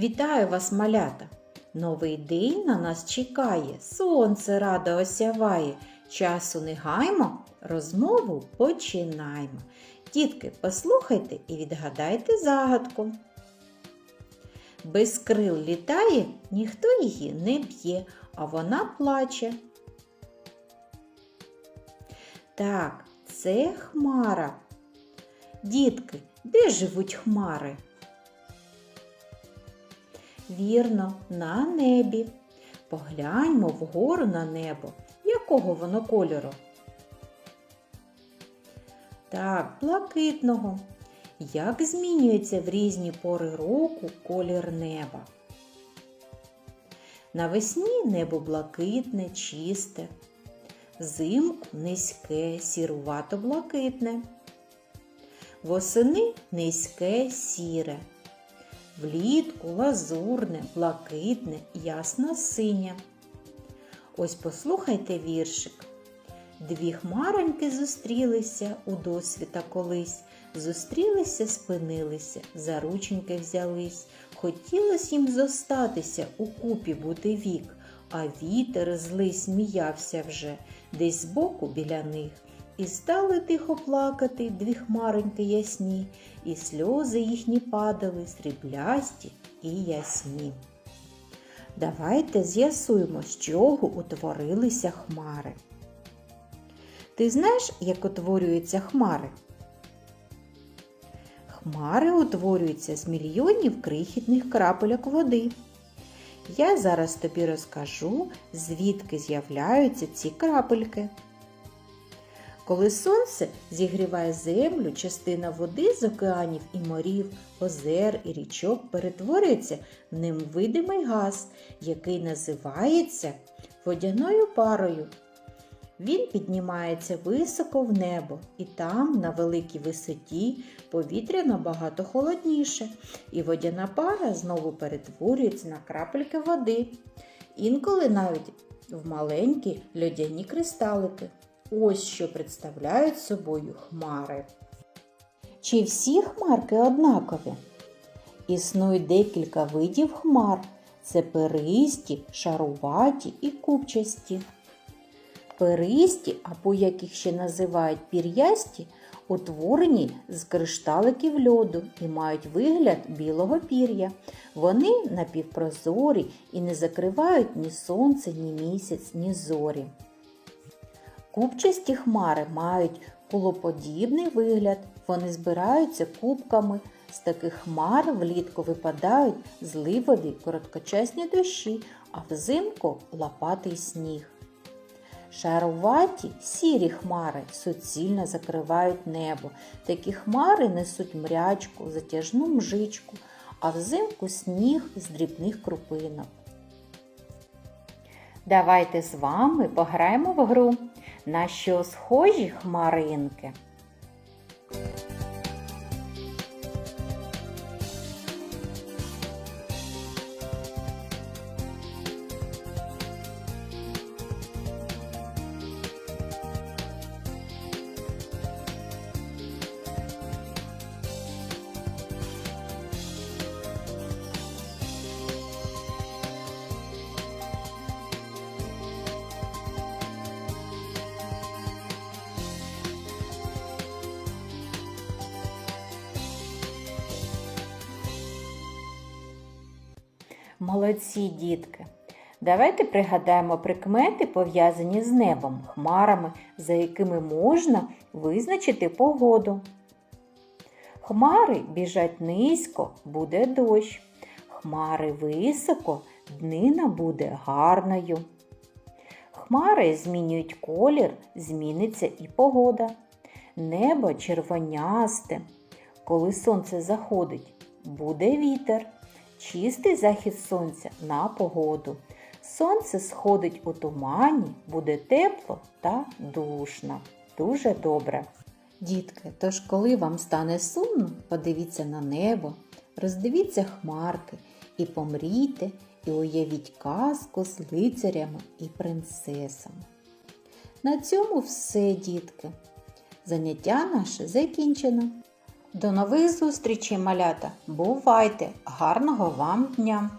Вітаю вас, малята! Новий день на нас чекає, сонце радо осяває. Часу не гаймо, розмову починаємо. Дітки, послухайте і відгадайте загадку. Без крил літає, ніхто її не б'є, а вона плаче. Так, це хмара. Дітки, де живуть хмари? Вірно, на небі. Погляньмо вгору на небо. Якого воно кольору? Так, блакитного. Як змінюється в різні пори року колір неба? Навесні небо блакитне, чисте, взимку низьке, сірувато-блакитне, восени низьке, сіре, влітку лазурне, блакитне, ясно синє. Ось послухайте віршик. Дві хмароньки зустрілися у досвіта колись, зустрілися, спинилися, за рученьки взялись. Хотілось їм зостатися, у купі бути вік, а вітер злий сміявся вже десь збоку біля них. І стали тихо плакати дві хмароньки ясні, і сльози їхні падали сріблясті і ясні. Давайте з'ясуємо, з чого утворилися хмари. Ти знаєш, як утворюються хмари? Хмари утворюються з мільйонів крихітних крапельок води. Я зараз тобі розкажу, звідки з'являються ці крапельки. Коли сонце зігріває землю, частина води з океанів і морів, озер і річок перетворюється в невидимий газ, який називається водяною парою. Він піднімається високо в небо, і там, на великій висоті, повітря набагато холодніше, і водяна пара знову перетворюється на крапельки води, інколи навіть в маленькі льодяні кристалики. Ось що представляють собою хмари. Чи всі хмарки однакові? Існує декілька видів хмар. Це перисті, шаруваті і купчасті. Перисті, або як їх ще називають пір'ясті, утворені з кришталиків льоду і мають вигляд білого пір'я. Вони напівпрозорі і не закривають ні сонце, ні місяць, ні зорі. Купчасті хмари мають кулоподібний вигляд, вони збираються кубками. З таких хмар влітку випадають зливові короткочасні дощі, а взимку лопатий сніг. Шаруваті сірі хмари суцільно закривають небо. Такі хмари несуть мрячку, затяжну мжичку, а взимку сніг з дрібних крупинок. Давайте з вами пограємо в гру. На що схожі хмаринки? Молодці, дітки! Давайте пригадаємо прикмети, пов'язані з небом, хмарами, за якими можна визначити погоду. Хмари біжать низько, буде дощ. Хмари високо, днина буде гарною. Хмари змінюють колір, зміниться і погода. Небо червонясте. Коли сонце заходить, буде вітер. Чистий захід сонця на погоду. Сонце сходить у тумані, буде тепло та душно. Дуже добре. Дітки, тож коли вам стане сумно, подивіться на небо, роздивіться хмарки і помрійте, і уявіть казку з лицарями і принцесами. На цьому все, дітки. Заняття наше закінчено. До нових зустрічей, малята! Бувайте! Гарного вам дня!